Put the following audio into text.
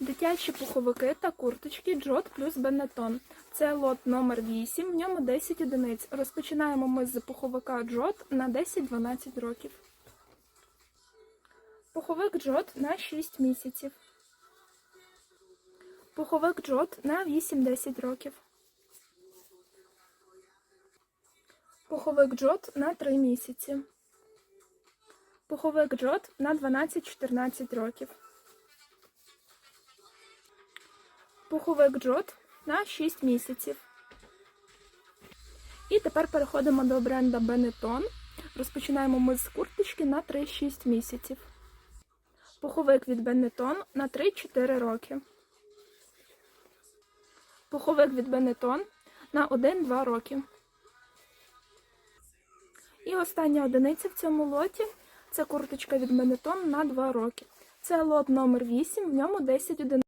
Дитячі пуховики та курточки Джот плюс Бенетон. Це лот номер 8, в ньому 10 одиниць. Розпочинаємо ми з пуховика Джот на 10-12 років. Пуховик Джот на 6 місяців. Пуховик Джот на 8-10 років. Пуховик Джот на 3 місяці. Пуховик Джот на 12-14 років. Пуховик Джот на 6 місяців. І тепер переходимо до бренда Benetton. Розпочинаємо ми з курточки на 3-6 місяців. Пуховик від Benetton на 3-4 роки. Пуховик від Benetton на 1-2 роки. І остання одиниця в цьому лоті це курточка від Benetton на 2 роки. Це лот номер 8, в ньому 10 одиниць.